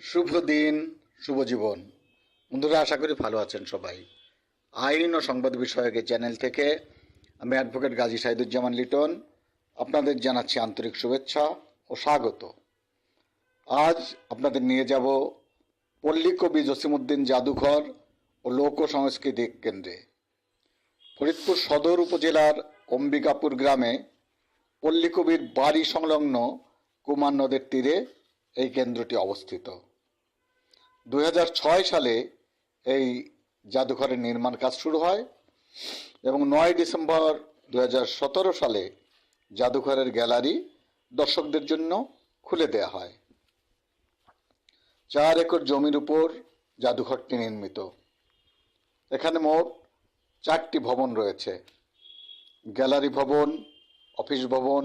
শুভ দিন, শুভ জীবন। বন্ধুরা, আশা করি ভালো আছেন সবাই। আইন ও সংবাদ বিষয়ক এই চ্যানেল থেকে আমি অ্যাডভোকেট গাজী সাইদুজ্জামান লিটন, আপনাদের জানাচ্ছি আন্তরিক শুভেচ্ছা ও স্বাগত। আজ আপনাদের নিয়ে যাব পল্লীকবি জসিমুদ্দিন জাদুঘর ও লোক সংস্কৃতি কেন্দ্রে। ফরিদপুর সদর উপজেলার অম্বিকাপুর গ্রামে পল্লীকবির বাড়ি সংলগ্ন কুমার নদের তীরে এই কেন্দ্রটি অবস্থিত। দু হাজার ছয় সালে এই জাদুঘরের নির্মাণ কাজ শুরু হয় এবং নয় ডিসেম্বর দু হাজার সতেরো সালে জাদুঘরের গ্যালারি দর্শকদের জন্য খুলে দেয়া হয়। চার একর জমির উপর জাদুঘরটি নির্মিত। এখানে মোট চারটি ভবন রয়েছে। গ্যালারি ভবন, অফিস ভবন,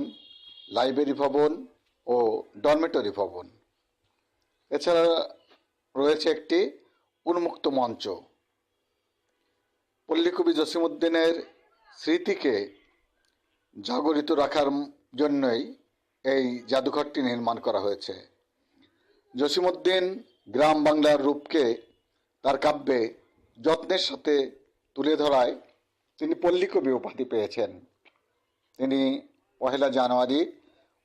লাইব্রেরি ভবন ও ডরমেটরি ভবন। এছাড়া রয়েছে একটি উন্মুক্ত মঞ্চ। পল্লীকবি জসিমুদ্দিনের স্মৃতিকে জাগরিত রাখার জন্যই এই জাদুঘরটি নির্মাণ করা হয়েছে। জসিমুদ্দিন গ্রাম বাংলার রূপকে তার কাব্যে যত্নের সাথে তুলে ধরায় তিনি পল্লীকবি উপাধি পেয়েছেন। তিনি পহেলা জানুয়ারি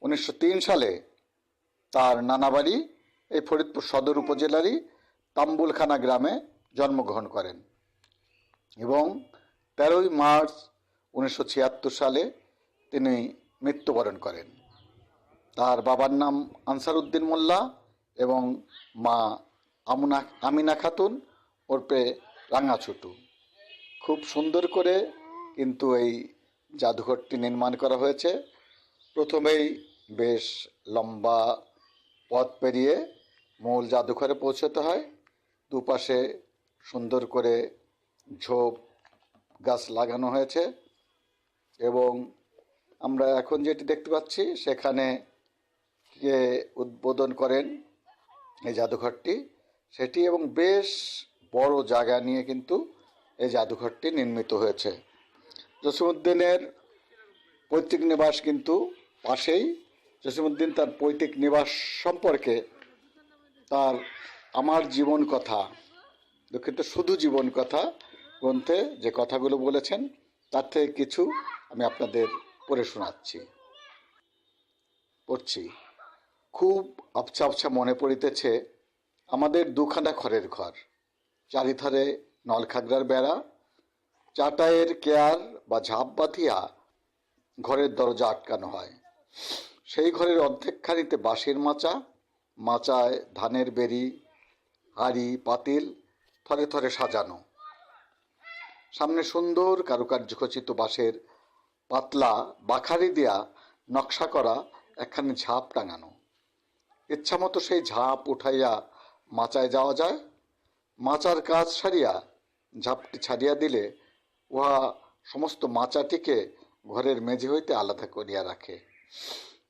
উনিশশো তিন সালে তার নানাবাড়ি এই ফরিদপুর সদর উপজেলারই তাম্বুলখানা গ্রামে জন্মগ্রহণ করেন এবং তেরোই মার্চ উনিশশো ছিয়াত্তর সালে তিনি মৃত্যুবরণ করেন। তার বাবার নাম আনসারউদ্দিন মোল্লা এবং মা আমুনা, আমিনা খাতুন ওরপে রাঙাছুটু। খুব সুন্দর করে কিন্তু এই জাদুঘরটি নির্মাণ করা হয়েছে। প্রথমেই বেশ লম্বা পথ পেরিয়ে মূল জাদুঘরে পৌঁছতে হয়। দুপাশে সুন্দর করে ঝোপ গাছ লাগানো হয়েছে এবং আমরা এখন যেটি দেখতে পাচ্ছি, সেখানে কে উদ্বোধন করেন এই জাদুঘরটি, সেটি এবং বেশ বড় জায়গা নিয়ে কিন্তু এই জাদুঘরটি নির্মিত হয়েছে। জসিমুদ্দিনের পৈতৃক নিবাস কিন্তু পাশেই। জসিমুদ্দিন তার পৈতৃক নিবাস সম্পর্কে তার আমার জীবন কথা, দুঃখিত, শুধু জীবন কথা গ্রন্থে যে কথাগুলো বলেছেন, তার থেকে কিছু আমি আপনাদের পড়ে শোনাচ্ছি। পড়ছি। খুব আবছা আবছা মনে পড়িতেছে আমাদের দুখানা খড়ের ঘর। চারিধারে নলখাগড়ার বেড়া চাটায়ের কেয়ার বা ঝাপ বাঁধিয়া ঘরের দরজা আটকানো হয়। সেই ঘরের অর্ধেক অর্ধেকখানিতে বাঁশের মাচা মাচায় ধানের বেরি, হাড়ি, পাতিল থরে থরে সাজানো। সামনে সুন্দর কারুকার্য খচিত বাঁশের পাতলা বাখারি দিয়া নকশা করা, একখানি ঝাঁপ টাঙানো। ইচ্ছামতো সেই ঝাঁপ উঠাইয়া মাচায় যাওয়া যায়। মাচার কাজ সারিয়া ঝাঁপটি ছাড়িয়া দিলে উহা সমস্ত মাচাটিকে ঘরের মেঝে হইতে আলাদা করিয়া রাখে।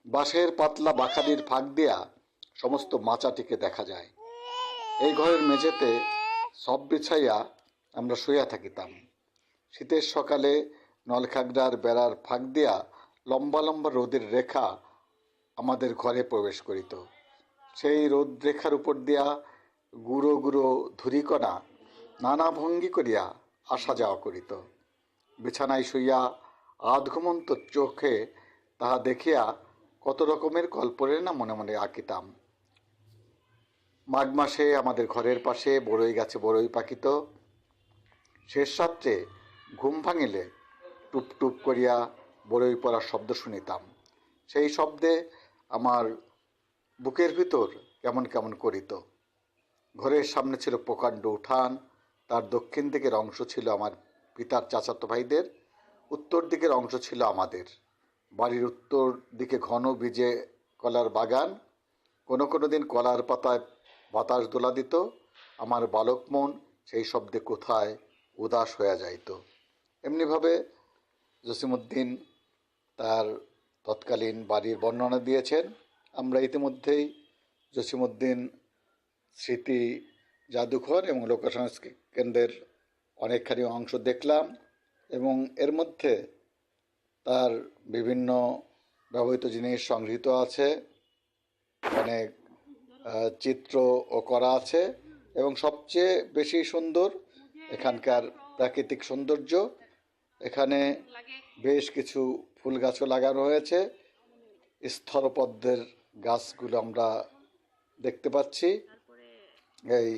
বাঁশের পাতলা বাখারির ফাঁক দিয়া সমস্ত মাচাটিকে দেখা যায়। এই ঘরের মেঝেতে সব বিছাইয়া আমরা শুইয়া থাকিতাম। শীতের সকালে নলখাগড়ার বেড়ার ফাঁক দিয়া লম্বা লম্বা রোদের রেখা আমাদের ঘরে প্রবেশ করিত। সেই রোদ রেখার উপর দিয়া গুঁড়ো গুঁড়ো ধুরিকণা নানা ভঙ্গি করিয়া আসা যাওয়া করিত। বিছানায় শুইয়া আধ ঘুমন্ত চোখে তাহা দেখিয়া কত রকমের কল্পনে না মনে মনে আঁকিতাম। মাঘ মাসে আমাদের ঘরের পাশে বড়ই গাছে বড়ই পাকিত। শেষ রাত্রে ঘুম ভাঙিলে টুপ টুপ করিয়া বড়ই পড়ার শব্দ শুনিতাম। সেই শব্দে আমার বুকের ভিতর কেমন কেমন করিত। ঘরের সামনে ছিল প্রকাণ্ড উঠান, তার দক্ষিণ দিকের অংশ ছিল আমার পিতার চাচাতো ভাইদের, উত্তর দিকের অংশ ছিল আমাদের। বাড়ির উত্তর দিকে ঘন বীজে কলার বাগান, কোনো কোনো দিন কলার পাতায় বাতাস দোলা দিত, আমার বালক মন সেই শব্দে কোথায় উদাস হয়ে যাইত। এমনিভাবে জসিমুদ্দিন তার তৎকালীন বাড়ির বর্ণনা দিয়েছেন। আমরা ইতিমধ্যেই জসিমুদ্দিন স্মৃতি জাদুঘর এবং লোকসংস্কৃতি কেন্দ্রের অনেকখানি অংশ দেখলাম এবং এর মধ্যে তার বিভিন্ন ব্যবহৃত জিনিস সংগৃহীত আছে। অনেক আহ, চিত্রও করা আছে। এবং সবচেয়ে বেশি সুন্দর এখানকার প্রাকৃতিক সৌন্দর্য। এখানে বেশ কিছু ফুল গাছও লাগানো হয়েছে। স্থলপদ্মের গাছগুলো আমরা দেখতে পাচ্ছি। এই